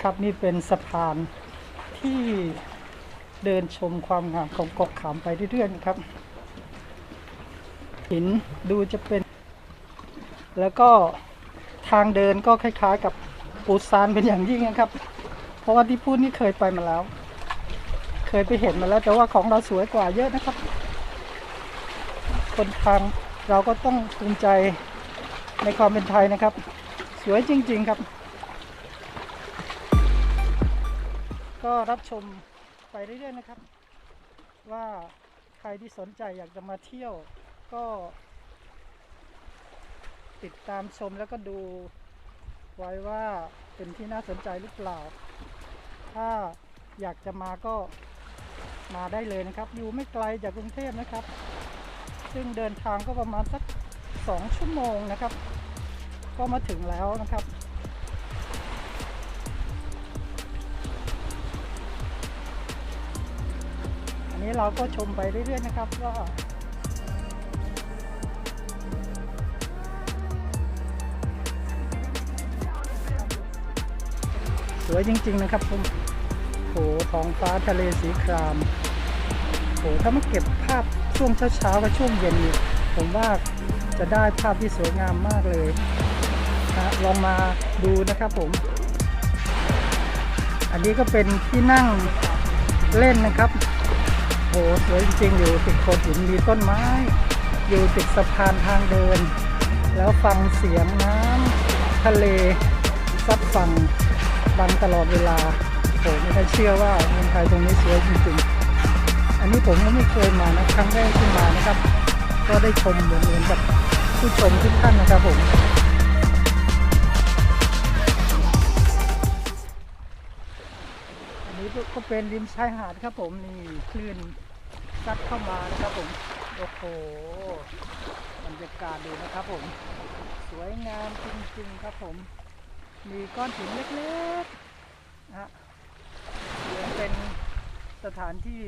ครับนี่เป็นสะพานที่เดินชมความงามของเกาะขามไปเรื่อยๆครับ หินดูจะเป็น แล้วก็ทางเดินก็คล้ายๆ กับปูซานเป็นอย่างยิ่งนะครับ เพราะว่าที่พูดนี่เคยไปมาแล้ว เคยไปเห็นมาแล้วแต่ว่าของเราสวยกว่าเยอะนะครับ คนทางเราก็ต้องภูมิใจในความเป็นไทยนะครับ สวยจริง ๆ ครับ ก็รับชมไปเรื่อยๆนะครับ ว่าใครที่สนใจอยากจะมาเที่ยวก็ ติดตามชมแล้วก็ดูไว้ว่าเป็นที่น่าสนใจหรือเปล่า ถ้าอยากจะมาก็มาได้เลยนะครับ อยู่ไม่ไกลจากกรุงเทพนะครับ ซึ่งเดินทางก็ประมาณสักสองชั่วโมงนะครับ ก็มาถึงแล้วนะครับ นี้เราก็ชมไปเรื่อยๆนะครับว่าสวยจริง ๆ นะครับผมโหท้องฟ้าทะเลสีครามโหถ้ามาเก็บภาพช่วงเช้าๆกับช่วงเย็นเนี่ยผมว่าจะได้ภาพที่สวยงามมากเลยนะลองมาดูนะครับผม อันนี้ก็เป็นที่นั่งเล่นนะครับ โอ้สวยจริงๆอยู่ติดโขดหินมีต้นไม้ อยู่ติดสะพานทางเดิน แล้วฟังเสียงน้ำทะเลซัดฝั่งดังตลอดเวลาโอ้ไม่ได้เชื่อว่าเมืองไทยตรงนี้สวยจริงๆ อันนี้ผมก็ไม่เคยมานะครั้งแรกที่มานะครับ ก็ได้ชมเหมือนเหมือนกับผู้ชมทุกท่านนะครับผม นี้ก็เป็นริมชายหาดครับผมนี่คลื่นซัดเข้ามานะครับผมโอ้โหบรรยากาศดูนะครับผม สวยงามจริงๆครับผม มีก้อนหินเล็กๆนะฮะเหมือนเป็นสถานที่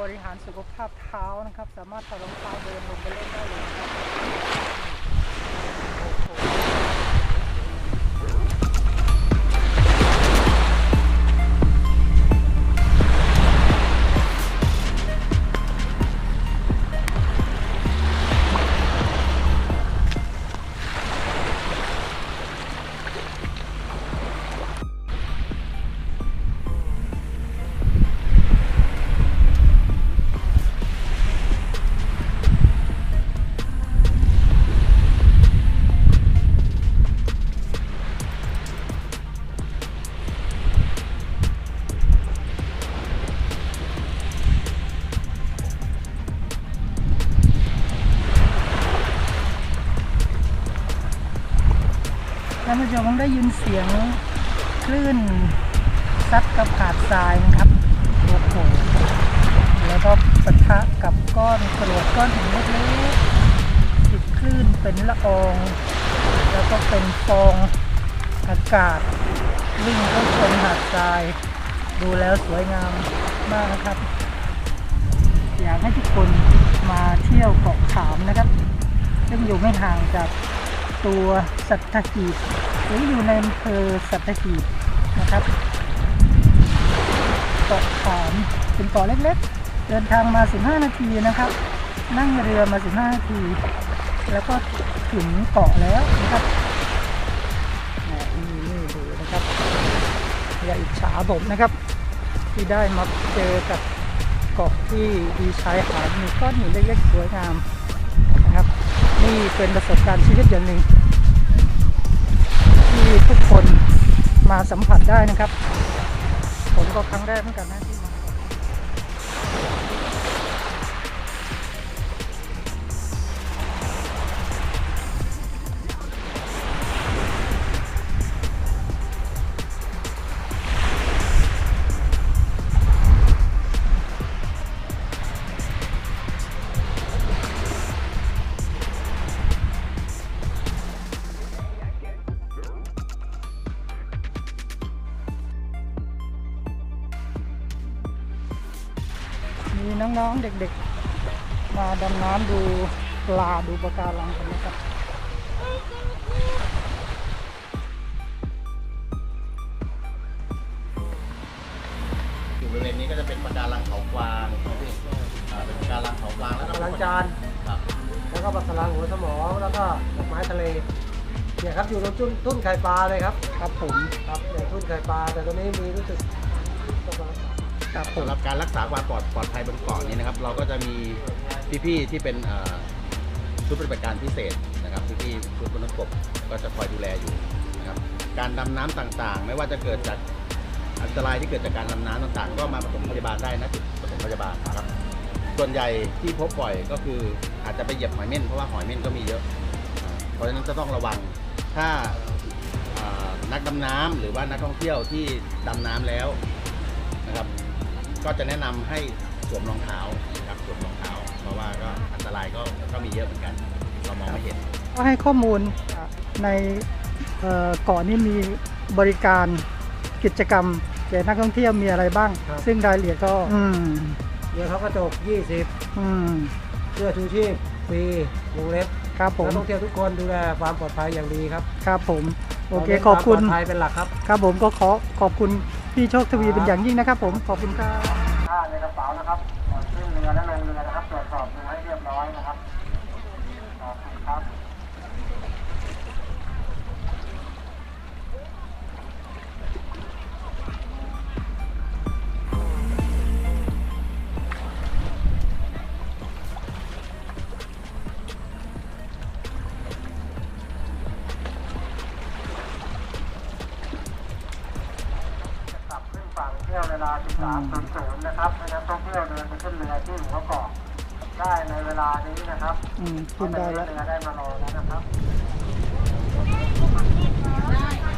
บริหารสุขภาพเท้านะครับ สามารถถอดรองเท้าเดินลงไปเล่นได้เลย ผู้ชมได้ยินเสียงคลื่นซัดกับหาดทรายนะครับโอ้โหแล้วก็ปะทะกับก้อนกรวดก้อนหินเล็กๆติดคลื่นเป็นละออง แล้วก็เป็นฟองอากาศวิ่งเข้าชมหาดทราย ดูแล้วสวยงามมากนะครับ อยากให้ทุกคนมาเที่ยวเกาะขามนะครับ ซึ่งอยู่ไม่ห่างจากตัวสัตหีบ หรืออยู่ในอำเภอสัตหีบนะครับเกาะขามเป็นเกาะเล็กๆ เดินทางมา 15 นาทีนะครับ นั่งเรือมา 15 นาที แล้วก็ถึงเกาะแล้วนะครับนี่นี่ดูนะครับอย่าอิจฉาผมนะครับ ที่ได้มาเจอกับเกาะที่มีชายหาดมีก้อนหินเล็กๆสวยงามนะครับ นี่เป็นประสบการณ์ชีวิตอย่างหนึ่ง ที่ทุกคนมาสัมผัสได้นะครับ ผมก็ครั้งแรกเหมือนกันนะที่ เด็กๆ มาดำน้ำดูปลาดูปะการังกันนะครับอยู่บริเวณนี้ก็จะเป็นปะการังเขากวางอ่าเป็นปะการังเขากวางแล้วก็กำลังจาน ครับแล้วก็ปลาสลังหัวสมองแล้วก็ดอกไม้ทะเลเนี่ยครับอยู่ตรงจุ้นทุ่นไข่ปลาเลยครับ ครับผม ครับเนี่ยทุ่นไข่ปลาแต่ตรงนี้มีรู้สึกตกลง ครับผม สำหรับการรักษาความปลอดปลอดภัยบนเกาะนี้นะครับ เราก็จะมีพี่ๆที่เป็นอ่าชุดปฏิบัติการพิเศษนะครับพี่ๆชุดบนนกบก็จะคอยดูแลอยู่นะครับการดำน้ำต่างๆ ไม่ว่าจะเกิดจากอันตรายที่เกิดจากการดำน้ำต่างๆ ก็มาปฐมพยาบาลได้นะจุดปฐมพยาบาลนะครับ ส่วนใหญ่ที่พบบ่อยก็คืออาจจะไปเหยียบหอยเม่นเพราะว่าหอยเม่นก็มีเยอะอ่าเพราะฉะนั้นจะต้องระวังถ้า อ่านักดำน้ำหรือว่านักท่องเที่ยวที่ดำน้ำแล้ว ก็จะแนะนำให้สวมรองเท้านะครับสวมรองเท้า เพราะว่าก็อันตรายก็ก็มีเยอะเหมือนกัน เรามองไม่เห็น ก็ให้ข้อมูลอะในเอ่อเกาะนี้มีบริการกิจกรรมแก่นักท่องเที่ยวมีอะไรบ้างซึ่งรายละเอียดก็ อืมเรือเขากระจก 20อืมเสื้อชูชีพฟรีวงเล็บครับผมนักท่องเที่ยวทุกคนดูแลความปลอดภัยอย่างดีครับครับผม โอเคราน้นขอบคุณวามปลอดภัยเป็นหลักครับ ครับผมก็ขอขอบคุณ พี่โชคทวีเป็นอย่างยิ่งนะครับผมขอบคุณครับ ฝั่งเที่ยวเวลา 13.00 นะครับให้นักท่องเที่ยวเดินไปขึ้นเรือที่หัวเกาะได้ในเวลานี้นะครับอืมขึ้นได้แล้ว เรือได้มารอแล้วนะครับได้